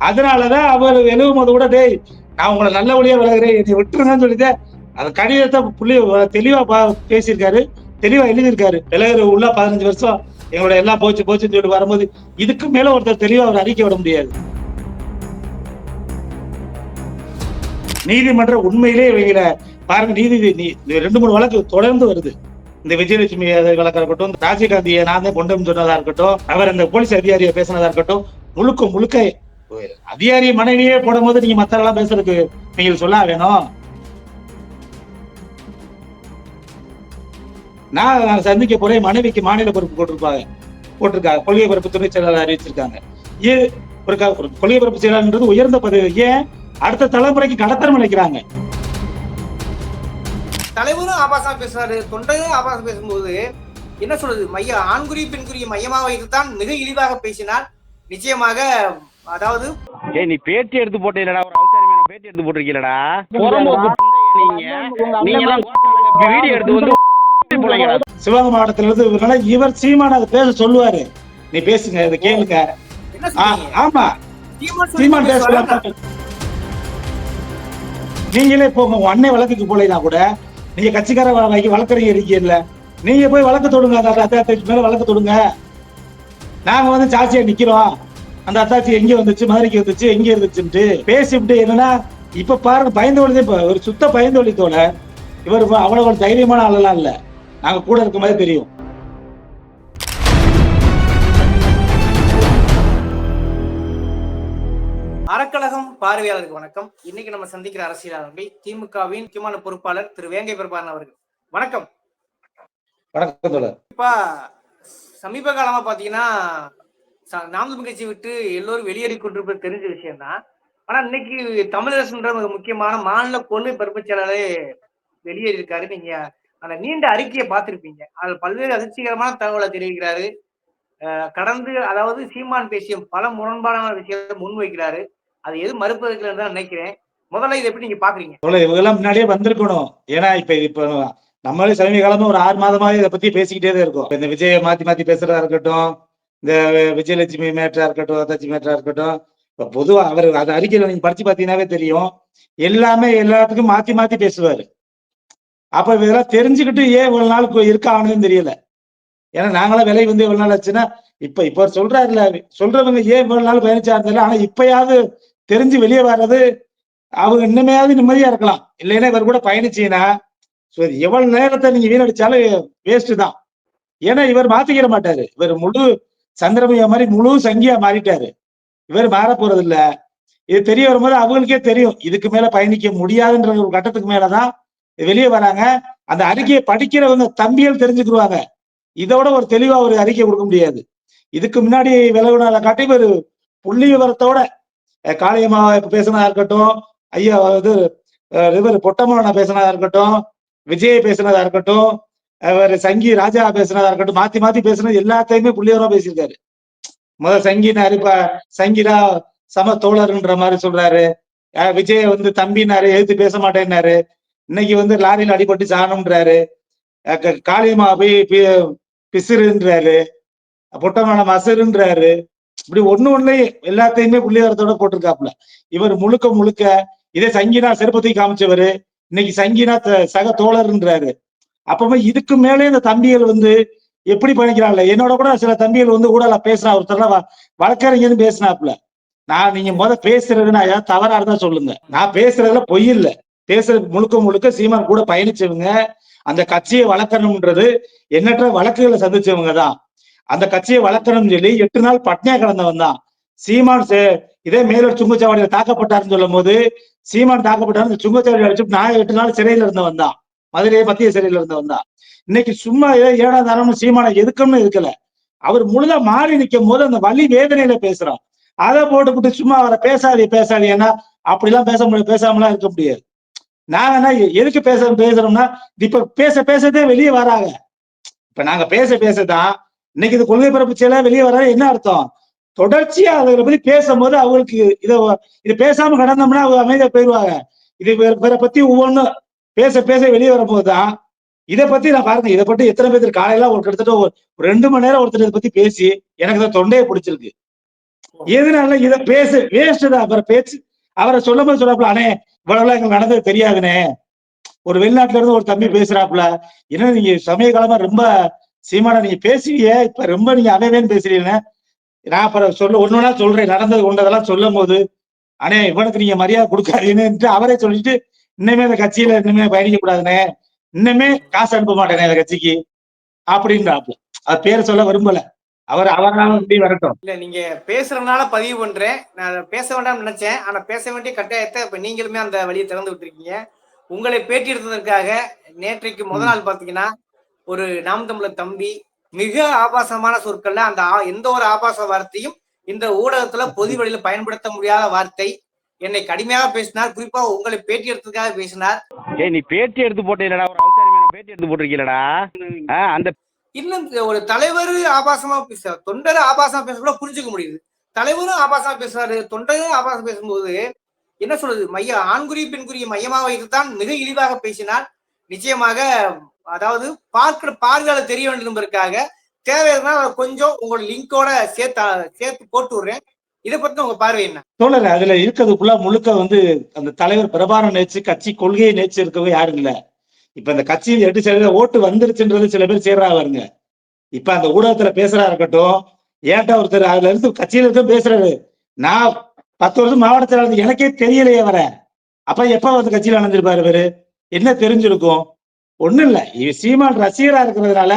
அதனாலதான் அவர் எழுவும் போது கூட டேய் நான் உங்களை நல்ல வழியா விலகிறேன். என்னை விட்டுருங்கன்னு சொல்லிட்டு அந்த கடிதத்தை புள்ளி தெளிவா பா- பேசியிருக்காரு. தெளிவா எழுதியிருக்காரு. விலகிற உள்ள பதினஞ்சு வருஷம் எங்களோட எல்லாம் போச்சு போச்சுன்னு சொல்லிட்டு வரும்போது இதுக்கு மேல ஒருத்தர் தெளிவா அவர் அறிக்கை விட முடியாது. நீதிமன்றம் உண்மையிலே இவங்கள பாருங்க. நீதி நீ ரெண்டு மூணு வழக்கு தொடர்ந்து வருது. இந்த விஜயலட்சுமி வழக்கா இருக்கட்டும் ராஜீவ்காந்தியை நான் தான் கொண்டு சொன்னதா இருக்கட்டும் அவர் அந்த போலீஸ் அதிகாரியை பேசினதா இருக்கட்டும் முழுக்க முழுக்க அதிகாரி மனைவியே போடும்போது நீங்க மத்தவெல்லாம் பேசுறதுக்கு நீங்க சொல்ல வேணும். நான் சந்திக்க போறேன். மனைவிக்கு மாநில பொறுப்பு போட்டிருப்பாங்க. போட்டிருக்காங்க. கொள்கை பரப்பு துணை செயலாளர் அறிவிச்சிருக்காங்க. ஏ ஒரு கொள்கை பரப்பு செயலாளர்ன்றது உயர்ந்த பதவி. ஏன்? அடுத்த தலைமுறைக்கு கடத்தரம் நினைக்கிறாங்க தலைவரும் ஆபாசம் பேசுறாரு. தொண்டையும் ஆபாசம் பேசும்போது என்ன சொல்றது? மைய ஆண்குறி பெண்குறி மையமாக வைத்துத்தான் மிக இழிவாக பேசினால் நிச்சயமாக அதாவது ஏய் நீ பேட்டி எடுத்து போட்டீங்களடா? ஒரு அவசரமான பேட்டி எடுத்து போட்டிருக்கீங்களடா? புறம்போக்கு. நீங்க? நீங்க எல்லாம் வீடியோ எடுத்து வந்து சிவகங்கை மாவட்டத்துல இருந்து இவர் சீமான அதை பேச சொல்லுவாரு. நீ பேசுங்க இதை கேளுங்க. ஆமா. சீமான்? பேசுவாங்க நீங்களே போங்க உங்க அண்ணன் வழக்குக்கு போலனா கூட நீங்க கட்சிக்கார வழக்கு வழக்கறிஞர் இருக்கீங்கல்ல. நீங்க போய் வழக்கு தொடுங்க மேல வழக்கு தொடுங்க. நாங்க வந்து சாட்சியா நிக்கிறோம். அந்த அத்தாச்சி எங்க வந்துச்சு? மதுரைக்கு வந்துச்சு எங்க இருந்துச்சுன்ட்டு பேசிவிட்டு என்னன்னா இப்ப பாருங்க பயந்தோழி இப்ப ஒரு சுத்த பயந்தோழி தோழ. இவர் அவ்வளவு ஒரு தைரியமான ஆளெல்லாம் இல்ல. நாங்க கூட இருக்க மாதிரி தெரியும். அறக்கழகம் பார்வையாளருக்கு வணக்கம். இன்னைக்கு நம்ம சந்திக்கிற அரசியலாளர்கள் திமுகவின் முக்கியமான பொறுப்பாளர் திரு வேங்கை பெருமான் அவர்கள். வணக்கம். வணக்கம் இப்ப சமீப காலமா பாத்தீங்கன்னா ச- நாம் கட்சி விட்டு எல்லோரும் வெளியேறி கொண்டிருப்பது தெரிஞ்ச விஷயம்தான். ஆனா இன்னைக்கு தமிழரசுன்ற மிக முக்கியமான மாநில கொள்கை பரப்பு செயலாளரே வெளியேறி இருக்காரு நீங்க அந்த நீண்ட அறிக்கையை பார்த்திருப்பீங்க. அதில் பல்வேறு அதிர்ச்சிகரமான தகவலை தெரிவிக்கிறாரு. கடந்து அதாவது சீமான் பேசிய பல முரண்பாடான விஷயத்தை முன்வைக்கிறாரு. அது எது மறுப்பதற்கு தான் நினைக்கிறேன். முதல்ல இதை எப்படி நீங்க பாக்குறீங்க தோழர் இவங்க எல்லாம் முன்னாடியே வந்திருக்கணும். ஏன்னா இப்ப இப்ப நம்மளே சமீப காலமா ஒரு ஆறு மாதமாவே இதை பத்தி பேசிக்கிட்டே தான் இருக்கோம். இந்த விஜயை மாத்தி மாத்தி பேசுறதா இருக்கட்டும் இந்த விஜயலட்சுமி மேட்டரா இருக்கட்டும் அத்தாச்சி மேட்டரா இருக்கட்டும் இப்ப பொதுவா அவர் அது அறிக்கையில நீங்க படிச்சு பாத்தீங்கன்னாவே தெரியும். எல்லாமே எல்லாத்துக்கும் மாத்தி மாத்தி பேசுவாரு. அப்ப இதெல்லாம் தெரிஞ்சுக்கிட்டு ஏன் இவ்வளவு நாள் கு- இருக்காங்கன்னு தெரியல. ஏன்னா நாங்களாம் விலை வந்து இவ்வளோ நாள் ஆச்சுன்னா இப்ப இப்ப அவர் சொல்றாருல சொல்றவங்க ஏன் இவ்வளவு நாள் பயணிச்சா தெரியல. ஆனா இப்பயாவது தெரிஞ்சு வெளியே வர்றது அவங்க இன்னுமையாவது நிம்மதியா இருக்கலாம். இல்லைன்னா இவர் கூட பயணிச்சீங்கன்னா so எவ்வளவு நேரத்தை நீங்க வீணடிச்சாலும் வேஸ்ட் தான். ஏன்னா இவர் மாத்திக்கிட மாட்டாரு. இவர் முழு சந்திரபையா மாதிரி முழு சங்கியா மாறிட்டாரு. இவர் மாற போறது இல்ல இது தெரிய வரும்போது அவங்களுக்கே தெரியும். இதுக்கு மேல பயணிக்க முடியாதுன்ற ஒரு கட்டத்துக்கு மேலதான் வெளியே வராங்க. அந்த அறிக்கையை படிக்கிறவங்க தம்பிகள் தெரிஞ்சுக்கிடுவாங்க இதோட ஒரு தெளிவா ஒரு அறிக்கை கொடுக்க முடியாது. இதுக்கு முன்னாடி விலகுனால காட்டி ஒரு புள்ளி விவரத்தோட காளியம்மா இப்ப பேசுனதா இருக்கட்டும் ஐயா இது இவர் பொட்டமோன பேசுனதா இருக்கட்டும் விஜய் பேசுனதா இருக்கட்டும் அவர் சங்கி ராஜா பேசுனதா இருக்கட்டும் மாத்தி மாத்தி பேசுனது எல்லாத்தையுமே புள்ளியவரா பேசியிருக்காரு. முதல் சங்கினாரு இப்ப சங்கிரா சம தோழர்ன்ற மாதிரி சொல்றாரு. அஹ் விஜய் வந்து தம்பினாரு எழுத்து பேச மாட்டேன்னாரு. இன்னைக்கு வந்து லாரியில் அடிபட்டு சாணம்ன்றாரு க- காளியம்மா போய் பி- பொட்டமான மசருன்றாரு இப்படி ஒண்ணு ஒண்ணு எல்லாத்தையுமே புள்ளிவரத்தோட போட்டிருக்காப்புல. இவர் முழுக்க முழுக்க இதே சங்கினா சிறப்பத்தையும் காமிச்சவரு. இன்னைக்கு சங்கினா த- சக தோழர்ன்றாரு. அப்பவே இதுக்கு மேலே இந்த தம்பிகள் வந்து எப்படி பண்ணிக்கிறான்ல என்னோட கூட சில தம்பிகள் வந்து ஊடல பேசுறான் ஒருத்தர் வழக்கறிஞர் பேசினாப்ல நான் நீங்க முத பேசுறதுன்னா ஏதாவது தவறா இருந்தா சொல்லுங்க. நான் பேசுறதுல பொய் இல்லை. பேசுறது முழுக்க முழுக்க சீமான் கூட பயணிச்சவங்க அந்த கட்சியை வளர்க்கணும்ன்றது எண்ணற்ற வழக்குகளை சந்திச்சவங்க தான். அந்த கட்சியை வளர்க்கணும்னு சொல்லி எட்டு நாள் பட்னியா கடந்தவன் தான். சீமான் சே- இதே மேலூர் சுங்கச்சாவடியில தாக்கப்பட்டாருன்னு சொல்லும் போது சீமான் தாக்கப்பட்டாரு அந்த சுங்கச்சாவடி அடிச்சு நான் எட்டு நாள் சிறையில இருந்தவன் தான். மதுரை மத்திய சிறையில இருந்தவன் தான் இன்னைக்கு சும்மா ஏடா ஏடாதாரம் சீமானை எதுக்கும்னு இருக்கல. அவர் முழுதா மாறி நிற்கும் போது அந்த வலி வேதனையில பேசுறான். அதை போட்டுக்கிட்டு சும்மா அவரை பேசாதே பேசாதே. ஏன்னா அப்படிலாம் பேச முடியாது பேசாமலாம் இருக்க முடியாது. நாங்க என்ன எதுக்கு பேச பேசுறோம்னா இப்ப பேச பேசதே வெளியே வராங்க. இப்ப நாங்க பேச பேசதான். இன்னைக்கு இது கொள்கை பரப்பு செயலா வெளியே வர என்ன அர்த்தம்? தொடர்ச்சியா அதை பத்தி பேசும்போது அவங்களுக்கு இதை இது பேசாம கடந்தோம்னா அவங்க அமைதியா போயிடுவாங்க இது வேற பத்தி ஒவ்வொன்றும் பேச பேச வெளியே வரும்போதுதான் இதை பத்தி நான் பாருங்க. இதை பத்தி எத்தனை பேர் காலையில ஒரு கிட்டத்தட்ட ஒரு ரெண்டு மணி நேரம் ஒருத்தர் இதை பத்தி பேசி எனக்கு தான் தொண்டையை பிடிச்சிருக்கு. எதனால இத பேசு வேஸ்ட் தான். அப்புறம் பேச்சு அவரை சொல்லும் போது சொல்றாப்புல அண்ணே இவ்வளவு எங்களுக்கு நடந்தது தெரியாதுனே ஒரு வெளிநாட்டுல இருந்து ஒரு தம்பி பேசுறாப்புல என்ன நீங்க சமய காலமா ரொம்ப சீமானா நீங்க பேசுவீங்க இப்ப ரொம்ப நீங்க அமைவேன்னு பேசுறீங்கன்னு நான் அப்புறம் சொல்ல ஒன்னொன்னா சொல்றேன். நடந்தது கொண்டதெல்லாம் சொல்லும் போது அண்ணே இவனுக்கு நீங்க மரியாதை கொடுக்காதீங்கன்னு அவரே சொல்லிட்டு இன்னுமே இந்த கட்சியில இன்னுமே பயணிக்க கூடாதுனே இன்னுமே காசு அனுப்ப மாட்டேனே இந்த கட்சிக்கு அப்படின்றாப்ல. அது பேர் சொல்ல விரும்பல. அவர் அவரால் எப்படி வரட்டும். இல்ல நீங்க பேசுறதுனால பதிவு பண்றேன். நான் பேச வேண்டாம்னு நினைச்சேன். ஆனா பேச வேண்டிய கட்டாயத்தை இப்ப நீங்களுமே அந்த வழியை திறந்து விட்டுருக்கீங்க. உங்களை பேட்டி எடுத்ததற்காக நேற்றைக்கு முதல் நாள் பாத்தீங்கன்னா ஒரு நாம் தமிழர் தம்பி மிக ஆபாசமான சொற்கள்ல அந்த எந்த ஒரு ஆபாச வார்த்தையும் இந்த ஊடகத்துல பொது வழியில பயன்படுத்த முடியாத வார்த்தை என்னை கடுமையாக பேசினார். குறிப்பா உங்களை பேட்டி எடுத்ததுக்காக பேசினார். ஏய் நீ பேட்டி எடுத்து போட்டீங்களடா. ஒரு அவசரமான பேட்டி எடுத்து போட்டிருக்கீங்களடா. ஆ, அந்த இன்னும் ஒரு தலைவர் ஆபாசமா பேச தொண்டர் ஆபாசமா பேச கூட புரிஞ்சுக்க முடியுது. தலைவரும் ஆபாசமா பேசுறாரு. தொண்டரும் ஆபாசம் பேசும்போது என்ன சொல்றது? மைய ஆண்குறி பெண்குறியை மையமாக வைத்துத்தான் மிக இழிவாக பேசினால் நிச்சயமாக அதாவது பார்க்கிற பார்வையாளர் தெரிய வேண்டும் என்பதற்காக தேவைன்னா கொஞ்சம் உங்களோட லிங்கோட சேர்த்து சேர்த்து போட்டு விடுறேன். இதை பத்தி உங்க பார்வை என்ன? தோழர் அதுல இருக்கிறது ஃபுல்லா முழுக்க வந்து அந்த தலைவர் பிரபாரம் நேச்சு கட்சி கொள்கையை நேச்சு இருக்கவே யாரும் இல்ல. இப்ப இந்த கட்சியில் எட்டு சதவீத ஓட்டு வந்துருச்சுன்றது சில பேர் சேர்றா வருங்க இப்ப அந்த ஊடகத்துல பேசுறா இருக்கட்டும் ஏட்டா ஒருத்தர் அதுல இருந்து கட்சியில இருந்து பேசுறாரு? நான் பத்து வருஷம் மாவட்டத்தில் இருந்து எனக்கே தெரியலையே வர அப்ப எப்ப வந்து கட்சியில அணைஞ்சிருப்பாரு இவரு? என்ன தெரிஞ்சிருக்கும்? ஒண்ணும் இல்ல. இவர் சீமான் ரசிகரா இருக்கிறதுனால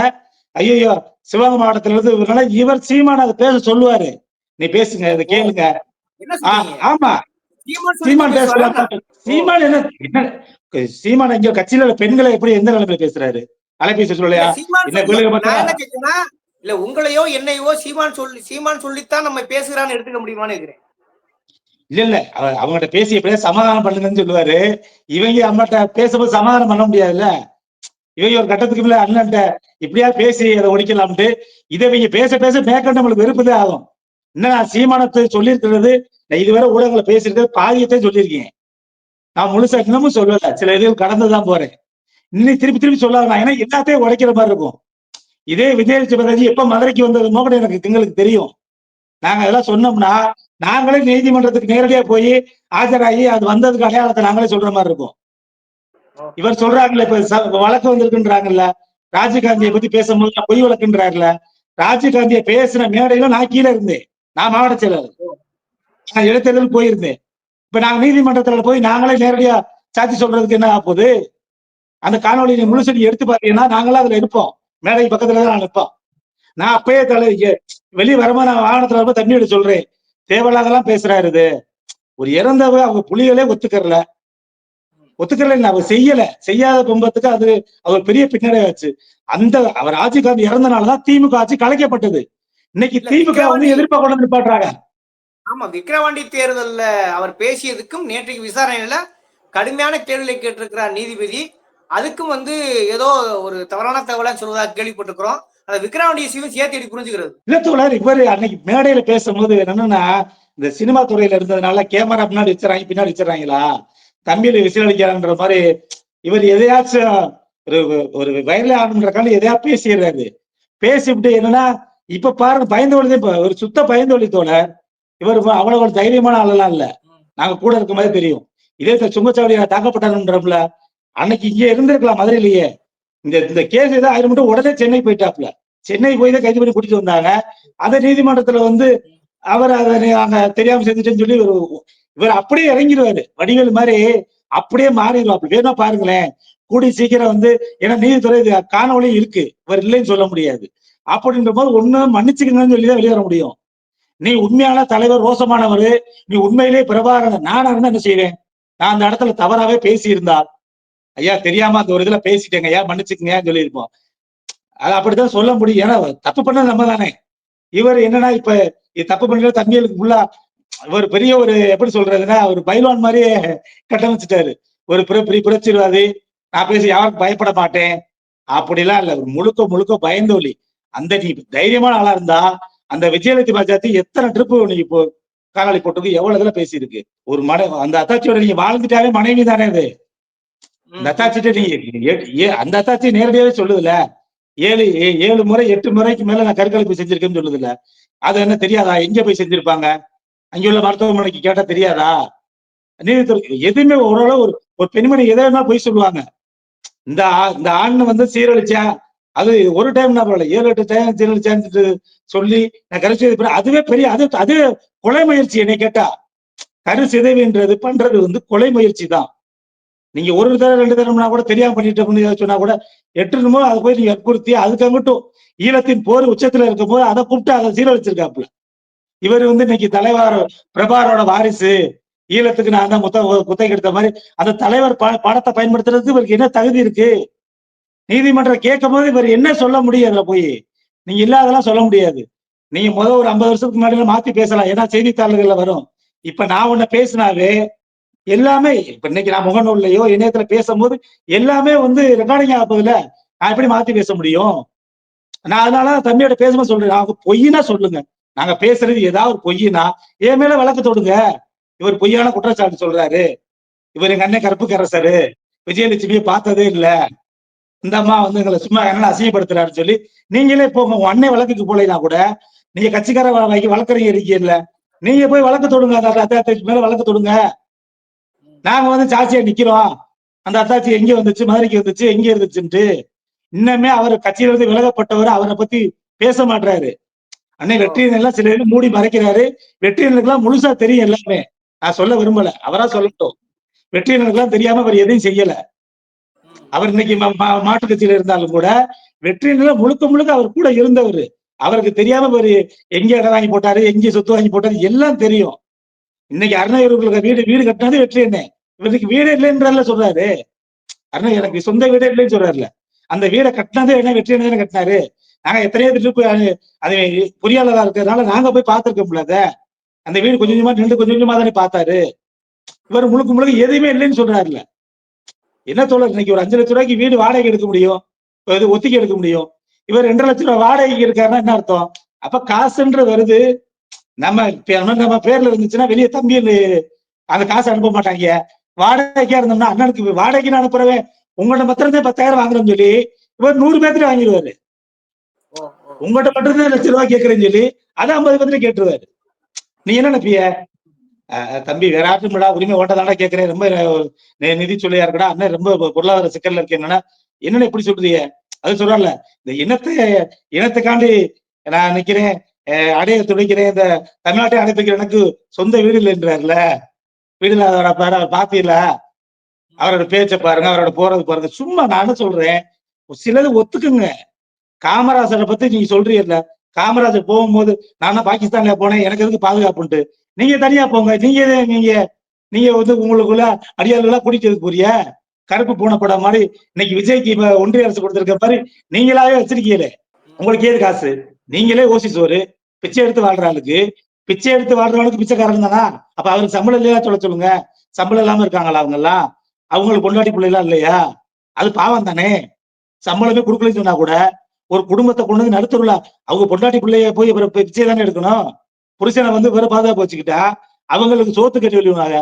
ஐயோ சிவகங்கை மாவட்டத்துல இருந்து இவர் சீமான் அதை பேச சொல்லுவாரு. நீ பேசுங்க இதை கேளுங்க. ஆமா. சீமான்? பேசலாம் சீமான் என்ன சீமான் இங்க கட்சியில பெண்களை எப்படி எந்த நிலைமையில பேசுறாரு? அலைபேசி சொல்லலையா என்ன இல்ல உங்களையோ என்னையோ சீமான் சொல்லி சீமான் சொல்லித்தான் நம்ம பேசுகிறான்னு எடுத்துக்க முடியுமான்னு இருக்கிறேன் இல்ல இல்ல அவ- அவங்ககிட்ட பேசி எப்படியா சமாதானம் பண்ணுங்கன்னு சொல்லுவாரு. இவங்க அம்மாட்ட பேசும்போது சமாதானம் பண்ண முடியாதுல்ல? இவங்க ஒரு கட்டத்துக்கு மேல அண்ணன்ட்ட இப்படியா பேசி அதை ஒழிக்கலாம்ட்டு இதை இவங்க பேச பேச மேற்கொண்டு நம்மளுக்கு வெறுப்புதே ஆகும். இன்னும் நான் சீமானத்தை சொல்லியிருக்கிறது? நான் இதுவரை ஊடகங்களை பேசியிருக்கிறது பாதியத்தை சொல்லியிருக்கேன். நான் முழுசா இன்னமும் சொல்லல. சில இது கடந்துதான் போறேன். இன்னும் திருப்பி திருப்பி சொல்லாத ஏன்னா எல்லாத்தையும் உடைக்கிற மாதிரி இருக்கும். இதே விஜயலட்சுமி பாலாஜி எப்ப மதுரைக்கு வந்தது கூட எனக்கு எங்களுக்கு தெரியும். நாங்க அதெல்லாம் சொன்னோம்னா நாங்களே நீதிமன்றத்துக்கு நேரடியா போய் ஆஜராகி அது வந்ததுக்கு அடையாளத்தை நாங்களே சொல்ற மாதிரி இருக்கும். இவர் சொல்றாங்கல்ல இப்ப வழக்கு வந்திருக்குன்றாங்கல்ல. ராஜீவ்காந்தியை பத்தி பேசும்போது பொய் வழக்குன்றாருல ராஜீவ்காந்தியை பேசின மேடையில நான் கீழே இருந்தேன். நான் மாவட்ட செயலாளர். நான் இடைத்தேர்தல் போயிருந்தேன். இப்ப நாங்க நீதிமன்றத்துல போய் நாங்களே நேரடியா சாட்சி சொல்றதுக்கு என்ன ஆகுது அந்த காணொலி முழுசடி எடுத்து பாத்தீங்கன்னா நாங்களாம் அதுல இருப்போம் மேடை பக்கத்துல தான் நான் நிற்போம். நான் அப்பயே தலை வெளியே வரமா வரும்போது நான் வாகனத்துல வரும்போது தண்ணி எடுத்து சொல்றேன். தேவையில்லாதெல்லாம் பேசுறாரு இது. ஒரு இறந்தவ அவங்க புலிகளே ஒத்துக்கறல. ஒத்துக்கல அவர் செய்யல. செய்யாத கும்பத்துக்கு அது அவர் பெரிய பின்னடைவாச்சு. அந்த அவர் ஆட்சி ராஜீவ்காந்தி இறந்தனாலதான் திமுக ஆட்சி கலைக்கப்பட்டது. இன்னைக்கு திமுக வந்து எதிர்ப்பா கொண்டு வந்து நிப்பாட்டுறாங்க ஆமா விக்கிரவாண்டி தேர்தல்ல அவர் பேசியதுக்கும் நேற்றைக்கு விசாரணையில கடுமையான கேள்விகளை கேட்டிருக்கிறார் நீதிபதி. அதுக்கும் வந்து ஏதோ ஒரு தவறான தகவலாம் சொல்வதாக கேள்விப்பட்டிருக்கிறோம். அந்த விக்கிரவாண்டி இசையும் சேர்த்து எடுத்து புரிஞ்சுக்கிறது? இல்ல தோழர் இவரு அன்னைக்கு மேடையில பேசும்போது என்னன்னா இந்த சினிமா துறையில இருந்ததுனால கேமரா பின்னாடி வச்சிடறாங்க பின்னாடி வச்சிடறாங்களா? தம்பியில விசிலடிக்கிறான்ற மாதிரி இவர் எதையாச்சும் ஒரு ஒரு வயல ஆகணுன்றக்காண்டி எதையா பேசிடுறாரு. பேசிவிட்டு என்னன்னா இப்ப பாருங்க பயந்தோழி இப்ப ஒரு சுத்த பயந்தோழி தோழர் இவர் அவ்வளவு ஒரு தைரியமான ஆளெல்லாம் இல்ல. நாங்க கூட இருக்க மாதிரி தெரியும். இதே சுங்கச்சாவடி தாக்கப்பட்டாருன்றப்பல அன்னைக்கு இங்கே இருந்திருக்கலாம் மதுரையிலேயே. இந்த இந்த கேஸ் ஏதோ ஆயிரம் மட்டும் உடனே சென்னை போயிட்டாப்ல சென்னை போய் தான் கைது பண்ணி கூட்டிட்டு வந்தாங்க. அந்த நீதிமன்றத்துல வந்து அவர் அதை அங்க தெரியாம செஞ்சுட்டேன்னு சொல்லி ஒரு இவர் அப்படியே இறங்கிடுவாரு வடிவேல் மாதிரி அப்படியே மாறிடுவாப்ல வேணா பாருங்களேன். கூடி சீக்கிரம் வந்து ஏன்னா நீதித்துறை காணொலி இருக்கு. இவர் இல்லைன்னு சொல்ல முடியாது. அப்படின்ற போது ஒண்ணு மன்னிச்சுக்கணும்னு சொல்லி தான் வெளியே வர முடியும். நீ உண்மையான தலைவர் ரோசமானவர் நீ உண்மையிலே பிரபாகரன் நானா இருந்தா என்ன செய்வேன்? நான் அந்த இடத்துல தவறாவே பேசியிருந்தால். ஐயா தெரியாம அந்த ஒரு இதுல பேசிட்டேங்க ஐயா மன்னிச்சுக்கங்க சொல்லியிருப்போம். அது அப்படித்தான் சொல்ல முடியும். ஏன்னா தப்பு பண்ணது நம்ம தானே. இவர் என்னன்னா இப்ப இது தப்பு பண்ணல தண்ணியலுக்கு ஃபுல்லா இவர் பெரிய ஒரு எப்படி சொல்றதுன்னா ஒரு பைல்வான் மாதிரியே கட்டமைச்சிட்டாரு. ஒரு பிற பெரிய புரட்சிவாதி நான் பேசி யாருக்கும் பயப்பட மாட்டேன். அப்படிலாம் இல்ல. ஒரு முழுக்க முழுக்க பயந்தோலி. அந்த நீ தைரியமான ஆளா இருந்தா அந்த விஜயலட்சுமி பஞ்சாயத்து எத்தனை ட்ரிப்பு நீ இப்போ காணொலி போட்டுக்கு எவ்வளவு இதுல பேசியிருக்கு? ஒரு மனை அந்த அத்தாச்சியோட நீங்க வாழ்ந்துட்டாவே மனைவி தானே அது அந்த அத்தாச்சிட்ட நீ ஏ- ஏ- அந்த அத்தாச்சி நேரடியாவே சொல்லுதுல ஏழு ஏழு முறை எட்டு முறைக்கு மேல நான் கருக்கலைப்பு செஞ்சிருக்கேன்னு சொல்லுதுல அது என்ன தெரியாதா? எங்க போய் செஞ்சிருப்பாங்க? அங்குள்ள மருத்துவமனைக்கு கேட்டா தெரியாதா? நீதித்துறை எதுவுமே ஓரளவு ஒரு ஒரு பெண்மணி எதை வேணா போய் சொல்லுவாங்க. இந்த இந்த ஆண் வந்து சீரழிச்சா அது ஒரு டைம் நான் பரவாயில்ல. ஏழு எட்டு சேனல் சேனல் சேர்ந்துட்டு சொல்லி நான் கரு செய்து அதுவே பெரிய அது அது கொலை முயற்சி என்னை கேட்டா. கரு சிதைவுன்றது பண்றது வந்து கொலை முயற்சி தான். நீங்க ஒரு தடவை ரெண்டு தடவைனா கூட தெரியாம பண்ணிட்டு சொன்னா கூட எட்டுமோ அதை போய் நீங்க வற்புறுத்தி அதுக்கு மட்டும் ஈழத்தின் போர் உச்சத்துல இருக்கும் போது அதை கூப்பிட்டு அதை சீரழிச்சிருக்காப்புல இவர் வந்து இன்னைக்கு தலைவர் பிரபாரோட வாரிசு. ஈழத்துக்கு நான் தான் முத்த குத்தகை எடுத்த மாதிரி அந்த தலைவர் ப- படத்தை பயன்படுத்துறதுக்கு இவருக்கு என்ன தகுதி இருக்கு? நீதிமன்றம் கேட்கும் போது இவர் என்ன சொல்ல முடியும் அதுல போய்? நீங்க இல்லாதெல்லாம் சொல்ல முடியாது. நீங்க முதல் ஒரு ஐம்பது வருஷத்துக்கு முன்னாடி மாத்தி பேசலாம். ஏன்னா செய்தித்தாளர்கள்ல வரும். இப்ப நான் உன்ன பேசினாவே எல்லாமே இப்ப இன்னைக்கு நான் முகநூல்லையோ இணையத்துல பேசும்போது எல்லாமே வந்து ரெக்கார்டிங் ஆகுதுல நான் எப்படி மாத்தி பேச முடியும்? நான் அதனால தம்பியோட பேசும்போது சொல்றேன். அவங்க பொய்னா சொல்லுங்க. நாங்க பேசுறது ஏதாவது ஒரு பொய்னா என் மேல வழக்கு தொடுங்க. இவர் பொய்யான குற்றச்சாட்டு சொல்றாரு. இவர் எங்க அண்ணன் கருப்பு கரசரு விஜயலட்சுமியை பார்த்ததே இல்லை. இந்த அம்மா வந்து எங்களை சும்மா என்ன அசிங்கப்படுத்துறாருன்னு சொல்லி நீங்களே போங்க உங்க அன்னை வழக்குக்கு போலைனா கூட நீங்க கட்சிக்கார வ- வழக்கறிஞர் இருக்கீங்கல்ல நீங்க போய் வழக்கு தொடுங்க அந்த அத்தாச்சி மேல வழக்கு தொடுங்க. நாங்க வந்து சாட்சியா நிக்கிறோம். அந்த அத்தாச்சி எங்க வந்துச்சு மதுரைக்கு வந்துச்சு எங்க இருந்துச்சுன்ட்டு இன்னுமே அவர் கட்சியிலிருந்து விலகப்பட்டவர் அவரை பத்தி பேச மாட்டாரு அன்னை வெற்றியன் எல்லாம் சில பேர் மூடி மறைக்கிறாரு. வெற்றியனுக்கு எல்லாம் முழுசா தெரியும் எல்லாமே. நான் சொல்ல விரும்பல. அவரா சொல்லட்டும். வெற்றியனுக்கு எல்லாம் தெரியாம அவர் எதையும் செய்யல. அவர் இன்னைக்கு மா- மா- கட்சியில இருந்தாலும் கூட வெற்றியில முழுக்க முழுக்க அவர் கூட இருந்தவர். அவருக்கு தெரியாம ஒரு எங்க இடம் வாங்கி போட்டாரு எங்க சொத்து வாங்கி போட்டாரு எல்லாம் தெரியும். இன்னைக்கு அருணகிரிகளுக்கு வீடு வீடு கட்டினது வெற்றி என்ன? இவருக்கு வீடு இல்லைன்றால சொல்றாரு. அருணா எனக்கு சொந்த வீடு இல்லைன்னு சொல்றாருல. அந்த வீடை கட்டினதே என்ன வெற்றி என்ன கட்டினாரு. நாங்க எத்தனையோ திருப்பி அது பொறியாளராக இருக்கிறதுனால நாங்க போய் பார்த்திருக்கோம்ல அத. அந்த வீடு கொஞ்சம் கொஞ்சமா நின்று கொஞ்சம் கொஞ்சமா தானே பார்த்தாரு. இவர் முழுக்க முழுக்க எதுவுமே இல்லைன்னு சொல்றாருல. என்ன தோழர் இன்னைக்கு ஒரு அஞ்சு லட்ச ரூபாய்க்கு வீடு வாடகை எடுக்க முடியும்? இது ஒத்திக்கை எடுக்க முடியும். இவர் ரெண்டரை லட்ச ரூபாய் வாடகைக்கு இருக்காருன்னா என்ன அர்த்தம்? அப்ப காசுன்ற வருது. நம்ம நம்ம பேர்ல இருந்துச்சுன்னா வெளியே தம்பி அந்த காசு அனுப்ப மாட்டாங்க. வாடகைக்கா இருந்தோம்னா அண்ணனுக்கு வாடகைக்கு அனுப்புறவே உங்கள்ட்ட பத்திரத்தை பத்தாயிரம் வாங்குறோம்னு சொல்லி இவர் நூறு பேர்த்துல வாங்கிடுவாரு. உங்கள்ட்ட மட்டும் லட்ச ரூபாய் கேட்கறேன்னு சொல்லி அதை ஐம்பது பேர்த்துல கேட்டுருவாரு. நீ என்ன நினைப்பிய? தம்பி வேற ஆட்டும் விடா உரிமை ஓட்டதாடா கேட்கிறேன் ரொம்ப நி- நிதி சொல்லியா இருக்கடா? அண்ணன் ரொம்ப பொருளாதார சிக்கல்ல இருக்கு என்னன்னா என்னன்னு இப்படி சொல்றீங்க? அது சொல்றல இந்த இனத்தை இனத்துக்காண்டி நான் நிக்கிறேன் அடைய துடைக்கிறேன் இந்த தமிழ்நாட்டை அனுப்பிக்கிற எனக்கு சொந்த வீடு இல்லைன்றாருல வீடு இல்லாதவரை பாரு அவர் பாத்தீங்கள அவரோட பேச்சை பாருங்க அவரோட போறது பாருங்க. சும்மா நானும் சொல்றேன் சிலது ஒத்துக்குங்க. காமராஜரை பத்தி நீங்க சொல்றீங்கல்ல காமராஜர் போகும்போது நான் பாகிஸ்தான்ல போனேன் எனக்கு எதுக்கு பாதுகாப்புன்ட்டு. நீங்க தனியா போங்க. நீங்க நீங்க நீங்க வந்து உங்களுக்குள்ள அடியாளர்களா கூட்டிட்டு போறிய கருப்பு பூனை படம் மாதிரி இன்னைக்கு விஜய்க்கு இப்ப ஒன்றிய அரசு கொடுத்திருக்க மாதிரி நீங்களாவே வச்சிருக்கீங்களே. உங்களுக்கு ஏது காசு? நீங்களே ஓசி சோறு. பிச்சை எடுத்து வாழ்ற ஆளுக்கு பிச்சை எடுத்து வாழ்றவனுக்கு பிச்சைக்காரன் தானா? அப்ப அவருக்கு சம்பளம் இல்லையா சொல்ல சொல்லுங்க. சம்பளம் இல்லாம இருக்காங்களா அவங்க எல்லாம் அவங்களுக்கு பொண்டாட்டி பிள்ளை எல்லாம் இல்லையா? அது பாவம் தானே. சம்பளமே கொடுக்கலன்னு சொன்னா கூட ஒரு குடும்பத்தை கொண்டு வந்து நடுத்தருல அவங்க பொண்டாட்டி பிள்ளைய போய் பிச்சை தானே எடுக்கணும்? புருஷனை வந்து இவரை பாதுகாப்பு வச்சுக்கிட்டா அவங்களுக்கு சோத்து கட்டி விழுவாங்க.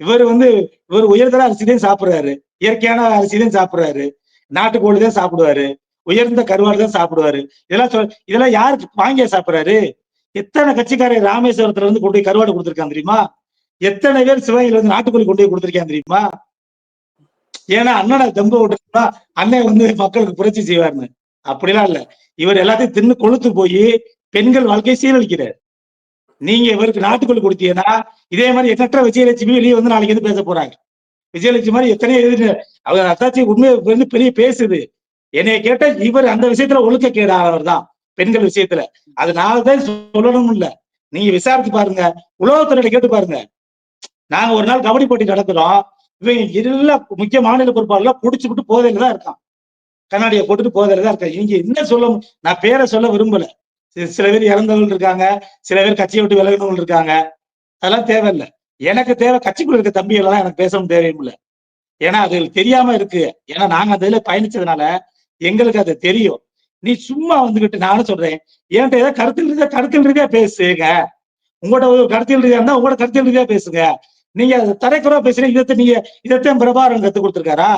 இவர் வந்து இவர் உயர்தர அரிசி தான் சாப்பிடுறாரு. இயற்கையான அரிசி தான் சாப்பிடுறாரு. நாட்டுக்கோழி தான் சாப்பிடுவாரு. உயர்ந்த கருவாடு தான் சாப்பிடுவாரு. இதெல்லாம் சொல் இதெல்லாம் யாரு வாங்கிய சாப்பிடுறாரு? எத்தனை கட்சிக்காரர் ராமேஸ்வரத்துல இருந்து கொண்டு போய் கருவாடு கொடுத்திருக்கான் தெரியுமா? எத்தனை பேர் சிவகையில வந்து நாட்டுக்கோழி கொண்டு போய் கொடுத்திருக்கான் தெரியுமா? ஏன்னா அண்ணனை தம்பு விட்டுருந்தா அண்ணன் வந்து மக்களுக்கு புரட்சி செய்வார்னு. அப்படிலாம் இல்ல. இவர் எல்லாத்தையும் தின்னு கொளுத்து போய் பெண்கள் வாழ்க்கையை சீரழிக்கிறார். நீங்க இவருக்கு நாட்டுக்குள்ள கொடுத்தீங்கன்னா இதே மாதிரி எண்ணற்ற விஜயலட்சுமி வெளியே வந்து நாளைக்கு வந்து பேச போறாங்க. விஜயலட்சுமி மாதிரி எத்தனையோ எதிர்த்து அவர் அத்தாச்சி உண்மையை வந்து பெரிய பேசுது. என்னைய கேட்ட இவர் அந்த விஷயத்துல ஒழுக்க கேடானவர் தான் பெண்கள் விஷயத்துல. அதனாலதான் சொல்லணும் இல்ல. நீங்க விசாரிச்சு பாருங்க. உலகத்துறையில கேட்டு பாருங்க. நாங்க ஒரு நாள் கபடி போட்டி நடத்துறோம். இவன் எல்லா முக்கிய மாநில பொறுப்பாளர்லாம் புடிச்சுக்கிட்டு போதையில தான் இருக்கான். கண்ணாடியை போட்டுட்டு போதையில தான் இருக்கான். இங்க என்ன சொல்ல நான் பேரை சொல்ல விரும்பல. சில பேர் இறந்தவர்கள் இருக்காங்க. சில பேர் கட்சியை விட்டு விலகினவங்க இருக்காங்க. அதெல்லாம் தேவையில்லை. எனக்கு தேவை கட்சிக்குள்ள இருக்க தம்பிகளெல்லாம் எனக்கு பேசவும் தேவையும் இல்லை ஏன்னா அது தெரியாம இருக்கு. ஏன்னா நாங்க அதுல பயணிச்சதுனால எங்களுக்கு அது தெரியும். நீ சும்மா வந்துகிட்டு நானும் சொல்றேன். என்கிட்ட ஏதாவது கருத்தில் ரீதியா கருத்தில் ரீதியா பேசுங்க. உங்களோட ஒரு கருத்தியல் ரீதியா இருந்தா உங்களோட கருத்தில் ரீதியா பேசுங்க. நீங்க அது தரைக்குறவா பேசுறீங்க. இதை நீங்க இதைத்தான் பிரபாரம் கத்து கொடுத்துருக்காரா?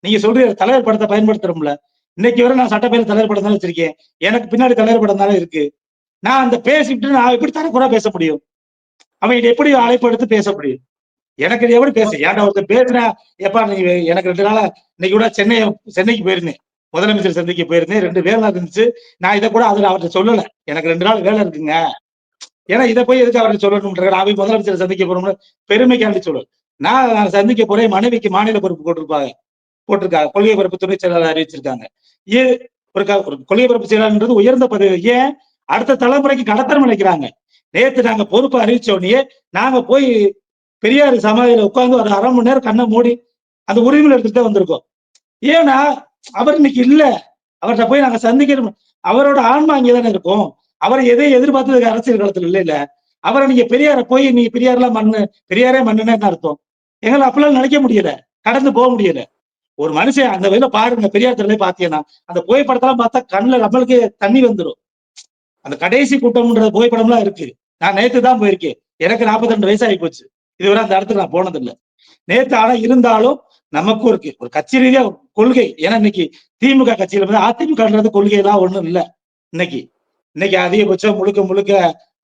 நீங்க சொல்றீங்க தலைவர் படத்தை பயன்படுத்துறோம்ல இன்னைக்கு வரை நான் சட்டப்பேரவை தலைவர் படம் தான் வச்சிருக்கேன். எனக்கு பின்னாடி தலைவர் படம் தானே இருக்கு. நான் அந்த பேசிட்டு நான் எப்படி கூட பேச முடியும்? அவன் எப்படி அழைப்பு எடுத்து பேச முடியும்? எனக்கு எப்படி பேச ஏன்டா ஒருத்தர் பேசுனா எப்பா நீ எனக்கு ரெண்டு நாளா இன்னைக்கு கூட சென்னை சென்னைக்கு போயிருந்தேன். முதலமைச்சர் சந்திக்க போயிருந்தேன். ரெண்டு வேலை இருந்துச்சு. நான் இதை கூட அதுல அவர்கிட்ட சொல்லல. எனக்கு ரெண்டு நாள் வேலை இருக்குங்க. ஏன்னா இதை போய் எதுக்கு அவர்கிட்ட சொல்லணும்ன்ற நான் போய் முதலமைச்சர் சந்திக்க போறோம்னு பெருமைக்காண்டி சொல்லல. நான் நான் சந்திக்க போறேன். மனைவிக்கு மாநில பொறுப்பு போட்டிருப்பாங்க. போட்டிருக்காங்க. கொள்கை பரப்பு துணை செயலாளர் அறிவிச்சிருக்காங்க. ஏ ஒரு ஒரு கொள்கை பரப்பு செயலாளர்ன்றது உயர்ந்த பதவி ஏன் அடுத்த தலைமுறைக்கு கடத்தரம் நினைக்கிறாங்க நேத்து நாங்க பொறுப்பு அறிவிச்ச உடனே நாங்க போய் பெரியார் சமாதியில உட்கார்ந்து ஒரு அரை மணி நேரம் கண்ணை மூடி அந்த உரிமையில எடுத்துட்டு தான் வந்திருக்கோம். ஏன்னா அவர் இன்னைக்கு இல்ல. அவர்கிட்ட போய் நாங்க சந்திக்கிறோம் அவரோட ஆன்மா அங்கேதானே இருக்கும். அவரை எதையும் எதிர்பார்த்ததுக்கு அரசியல் காலத்துல இல்ல இல்ல. அவரை நீங்க பெரியார போய் நீ பெரியார்லாம் மண்ணு பெரியாரே மண்ணுன்னு என்ன அர்த்தம். எங்களை அப்பெல்லாம் நினைக்க முடியல. கடந்து போக முடியல. ஒரு மனுஷன் அந்த வகையில பாருங்க பெரியார் திரையில பாத்தீங்கன்னா அந்த புகைப்படத்தெல்லாம் பார்த்தா கண்ணுல நம்மளுக்கு தண்ணி வந்துடும் அந்த கடைசி கூட்டம்ன்ற புகைப்படம் எல்லாம் இருக்கு. நான் நேத்து தான் போயிருக்கேன். எனக்கு 42 ரெண்டு வயசு ஆகி போச்சு. இதுவரை அந்த இடத்துக்கு நான் போனது நேத்து ஆனா இருந்தாலும் நமக்கும் இருக்கு. ஒரு கட்சி ரீதியா ஒரு கொள்கை. ஏன்னா இன்னைக்கு திமுக கட்சியில வந்து அதிமுகன்றது கொள்கை எல்லாம் ஒண்ணும் இல்ல. இன்னைக்கு. இன்னைக்கு அதிகபட்சம் முழுக்க முழுக்க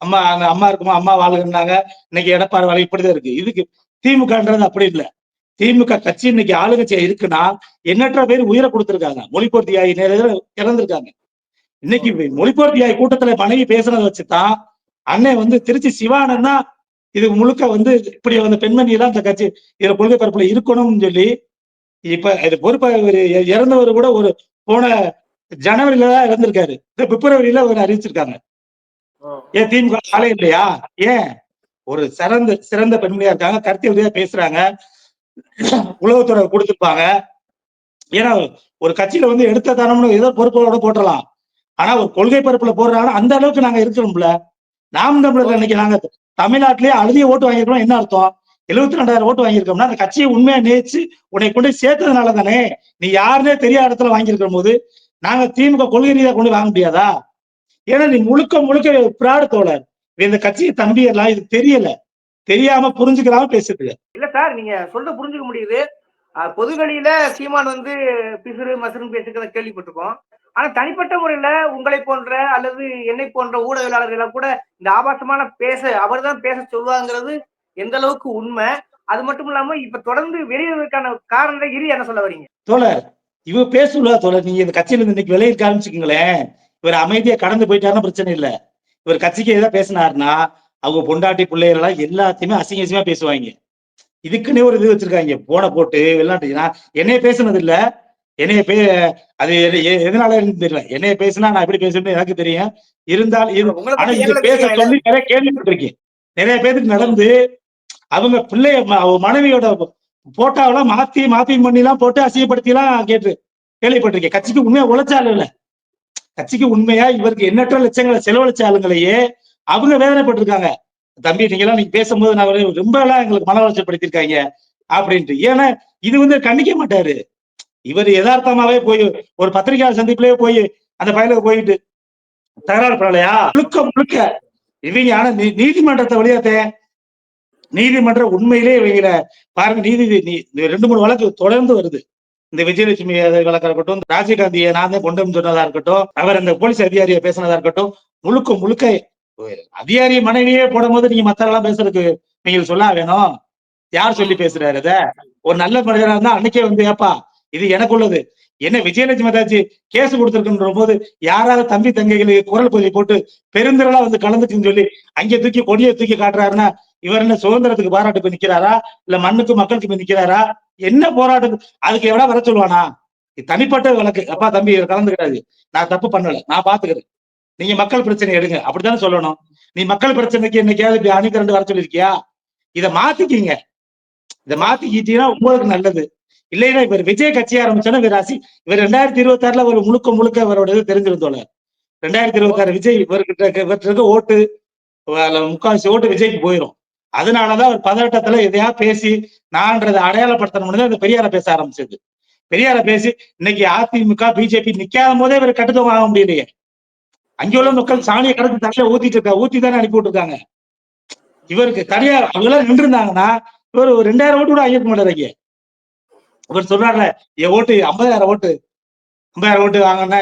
அம்மா அங்க அம்மா இருக்குமா அம்மா வாழ்கிறாங்க இன்னைக்கு எடப்பாடி வாழ்க்கை இப்படிதான் இருக்கு. இதுக்கு திமுகன்றது அப்படி இல்லை. திமுக கட்சி இன்னைக்கு ஆளுங்கட்சியா இருக்குன்னா எண்ணற்ற பேர் உயிரை கொடுத்திருக்காங்க. மொழிப்போர் தியாகி இறந்திருக்காங்க. இன்னைக்கு மொழிப்போர் தியாகி கூட்டத்துல மனைவி பேசுனதை வச்சுதான் அண்ணன் வந்து திருச்சி சிவானந்த் தான் இது முழுக்க வந்து இப்படி வந்து பெண்மணி எல்லாம் இந்த கட்சி இதுல கொள்கை பரப்புல இருக்கணும்னு சொல்லி இப்ப இது பொறுப்பா இறந்தவர் கூட ஒரு போன ஜனவரியில தான் இறந்திருக்காரு. இந்த பிப்ரவரியில அவர் அறிவிச்சிருக்காங்க. ஏன் திமுக ஆளே இல்லையா? ஏன்? ஒரு சிறந்த சிறந்த பெண்மணியா இருக்காங்க. ரீதியா பேசுறாங்க. உளவுத்துறை கொடுத்துருப்பாங்க. ஏன்னா ஒரு கட்சியில வந்து எடுத்த தானம்னு ஏதோ பொறுப்போட போட்டலாம் ஆனா ஒரு கொள்கை பரப்புல போடுறாங்கன்னா அந்த அளவுக்கு நாங்க இருக்கிறோம்ல. நாம் தமிழர்கள் இன்னைக்கு நாங்க தமிழ்நாட்டிலேயே அழுதிய ஓட்டு வாங்கியிருக்கோம் என்ன அர்த்தம்? எழுபத்தி ரெண்டாயிரம் ஓட்டு வாங்கியிருக்கோம்னா அந்த கட்சியை உண்மையா நேச்சு உன்னை கொண்டு சேர்த்ததுனால தானே நீ யாருன்னே தெரியாத இடத்துல வாங்கியிருக்கிற போது நாங்க திமுக கொள்கை ரீதியா கொண்டு வாங்க முடியாதா? ஏன்னா நீ முழுக்க முழுக்க பிராடு தோழர். இந்த கட்சியை தம்பியெல்லாம் இது தெரியல. தெரியாம புரிஞ்சுக்கிறாம பேசிட்டு இருக்க. இல்ல சார் நீங்க சொல்ற புரிஞ்சுக்க முடியுது. பொதுவெளியில சீமான் வந்து பிசுறு மசுறுன்னு பேசுகிறத கேள்விப்பட்டிருக்கோம். ஆனா தனிப்பட்ட முறையில உங்களை போன்ற அல்லது என்னை போன்ற ஊடகவியலாளர்களை கூட இந்த ஆபாசமான பேச அவர்தான் பேச சொல்லுவாங்கிறது எந்த அளவுக்கு உண்மை? அது மட்டும் இல்லாம இப்ப தொடர்ந்து வெளியேறதுக்கான காரணத்தை இரு என்ன சொல்ல வரீங்க? தோழர் இவ பேசுல தோழர் நீங்க இந்த கட்சியில இருந்து இன்னைக்கு விலையை காமிச்சுக்கங்களேன் இவர் அமைதியா கடந்து போயிட்டாருன்னா பிரச்சனை இல்ல. இவர் கட்சிக்கு ஏதாவது பேசினாருன்னா அவங்க பொண்டாட்டி பிள்ளைகள் எல்லாம் எல்லாத்தையுமே அசிங்க அசிங்கமா பேசுவாங்க. இதுக்குன்னே ஒரு இது வச்சிருக்காங்க. போன போட்டு வெளிநாட்டு நான் என்னைய பேசுனது இல்ல என்னைய பே அது எதனால தெரியல. என்னைய பேசினா நான் எப்படி பேசுறேன்னு எனக்கு தெரியும். இருந்தால் ஆனா பேச. சொல்லி நிறைய கேள்விப்பட்டிருக்கேன். நிறைய பேருக்கு நடந்து அவங்க பிள்ளைய மனைவியோட போட்டோவெல்லாம் மாத்தி மாத்தி பண்ணி எல்லாம் போட்டு அசிங்கப்படுத்தி எல்லாம் கேட்டு கேள்விப்பட்டிருக்கேன். கட்சிக்கு உண்மையா உழைச்சாலும் இல்ல. கட்சிக்கு உண்மையா இவருக்கு எண்ணற்ற லட்சங்களை செலவழிச்ச ஆளுங்களையே அவங்க வேதனைப்பட்டிருக்காங்க. தம்பி நீங்க எல்லாம் நீங்க பேசும்போது நான் ரொம்ப எல்லாம் எங்களுக்கு மன உளைச்சல்படுத்திருக்காங்க அப்படின்ட்டு. ஏன்னா இது வந்து கண்டிக்க மாட்டாரு. இவர் யதார்த்தமாவே போய் ஒரு பத்திரிகையாளர் சந்திப்புலயே போய் அந்த பயலுக்கு போயிட்டு தகராறு பண்ணலையா? முழுக்க முழுக்க. இவங்க ஆனா நீ- நீதிமன்றத்தை வழியாத்தே. நீதிமன்றம் உண்மையிலே இவங்கள பாருங்க நீதி நீ- ரெண்டு மூணு வழக்கு தொடர்ந்து வருது. இந்த விஜயலட்சுமி வழக்கா இருக்கட்டும் இந்த ராஜீவ்காந்தியை நான் தான் கொண்டு வந்து சொன்னதா இருக்கட்டும் அவர் அந்த போலீஸ் அதிகாரியை பேசினதா இருக்கட்டும் முழுக்க முழுக்க அதிகாரி மனைவியே போடும்போது நீங்க மத்தவெல்லாம் பேசுறதுக்கு நீங்க சொல்ல வேணும். யார் சொல்லி பேசுறாரு இத? ஒரு நல்ல மனிதரா இருந்தா அன்னைக்கே வந்து ஏப்பா இது எனக்கு உள்ளது. என்ன விஜயலட்சுமி தாச்சி கேஸ் கொடுத்துருக்குன்ற போது யாராவது தம்பி தங்கைகளுக்கு குரல் பதிவு போட்டு பெருந்திரளா வந்து கலந்துக்குன்னு சொல்லி அங்கே தூக்கி கொடியை தூக்கி காட்டுறாருன்னா இவர் என்ன சுதந்திரத்துக்கு பாராட்டுக்கு நிக்கிறாரா? இல்ல மண்ணுக்கு மக்களுக்கு நிக்கிறாரா? என்ன போராட்டம் அதுக்கு எவ்வளவு வர சொல்லுவானா? தனிப்பட்ட வழக்கு. அப்பா தம்பி இவர் கலந்துக்கிறாரு. நான் தப்பு பண்ணல. நான் பாத்துக்கிறேன். நீங்க மக்கள் பிரச்சனை எடுங்க. அப்படித்தானே சொல்லணும்? நீ மக்கள் பிரச்சனைக்கு என்னைக்காவது இப்படி அணி வர சொல்லியிருக்கியா? இதை மாத்திக்கிங்க. இத மாத்திக்கிட்டீங்கன்னா உங்களுக்கு நல்லது. இல்லைன்னா இவர் விஜய் கட்சி ஆரம்பிச்சோன்னா இவர் ராசி இவர் ரெண்டாயிரத்தி இருபத்தி ஆறுல ஒரு முழுக்க முழுக்க அவரோட இது தெரிஞ்சிருந்தோல ரெண்டாயிரத்தி இருபத்தி ஆறு விஜய் இவர்கிட்ட இவர்கிட்ட ஓட்டு அதுல ஓட்டு விஜய்க்கு போயிரும். அதனாலதான் அவர் பதட்டத்துல எதையா பேசி நான்றதை அடையாளப்படுத்தணும்னு இந்த பெரியார பேச ஆரம்பிச்சது. பெரியார பேசி இன்னைக்கு அதிமுக பிஜேபி நிக்காத போதே இவர் கட்டுத்தவங்க ஆக முடியலையே. அங்கே உள்ள மக்கள் சாணியை கடந்து தலையில ஊத்திட்டு இருக்கா? ஊத்தி தானே அனுப்பி விட்டுருக்காங்க. இவருக்கு தனியா அவங்க எல்லாம் நின்று இருந்தாங்கன்னா இவர் ஒரு ரெண்டாயிரம் ஓட்டு கூட ஆகியிருக்க மாட்டாரு இவர் சொல்றாருல என் ஓட்டு ஐம்பதாயிரம் ஓட்டு. ஐம்பதாயிரம் ஓட்டு வாங்கினா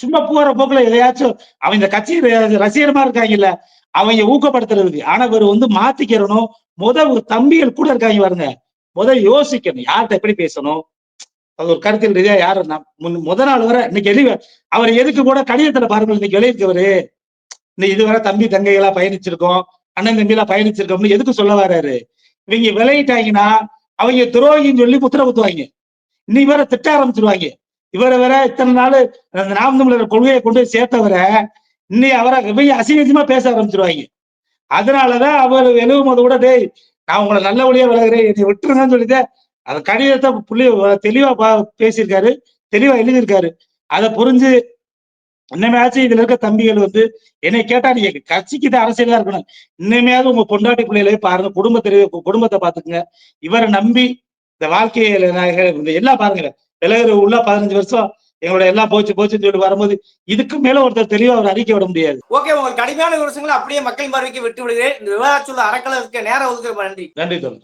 சும்மா போற போக்குல எதையாச்சும் அவங்க இந்த கட்சி ரசிகரமா இருக்காங்கல்ல அவங்க ஊக்கப்படுத்துறதுக்கு. ஆனா இவர் வந்து மாத்திக்கிறணும். முத தம்பிகள் கூட இருக்காங்க பாருங்க. முத யோசிக்கணும். யார்கிட்ட எப்படி பேசணும்? அது ஒரு கருத்தில் ரீதியா யாரு? முத நாள் வரை இன்னைக்கு எழுதி அவர் எதுக்கு கூட கடிதத்துல பாருங்கள் இன்னைக்கு எழுதியிருக்கவரு இந்த இதுவரை தம்பி தங்கைகளா பயணிச்சிருக்கோம் அண்ணன் தம்பி பயணிச்சிருக்கோம்னு எதுக்கு சொல்ல வர்றாரு இவங்க விளையிட்டாங்கன்னா அவங்க துரோகின்னு சொல்லி முத்திர குத்துவாங்க. இன்னைக்கு வேற திட்ட ஆரம்பிச்சிருவாங்க. இவரை வேற இத்தனை நாள் அந்த நாம் தமிழர் கொள்கையை கொண்டு போய் சேர்த்தவரை இன்னைக்கு அவரை இவங்க அசிங்கமா பேச ஆரம்பிச்சிருவாங்க. அதனாலதான் அவர் எழுவும் போது கூட டேய் நான் உங்களை நல்ல வழியா விலகிறேன் என்னை விட்டுருங்கன்னு சொல்லிட்டு அந்த கடிதத்தை புள்ளி தெளிவா பேசியிருக்காரு தெளிவா எழுதியிருக்காரு. அதை புரிஞ்சு இன்னமையாச்சும் இதுல இருக்க தம்பிகள் வந்து என்னை கேட்டா நீங்க கட்சிக்கு தான் அரசியலா இருக்கணும். இன்னமையாவது உங்க பொண்டாட்டி பிள்ளைகளே பாருங்க குடும்பத்தை குடும்பத்தை பாத்துக்குங்க இவரை நம்பி இந்த வாழ்க்கையில எல்லாம் பாருங்க விலகிற உள்ள பதினஞ்சு வருஷம் எங்களோட எல்லாம் போச்சு போச்சுன்னு சொல்லி வரும்போது இதுக்கு மேல ஒருத்தர் தெளிவா அவர் அறிக்கை விட முடியாது. ஓகே உங்களுக்கு கடுமையான விமர்சனங்களை அப்படியே மக்கள் பார்வைக்கு விட்டு விடுகிறேன் இந்த விவாதச்சொல்ல அறக்கலை இருக்க நேரம் ஒதுக்குற நன்றி. நன்றி தோழர்.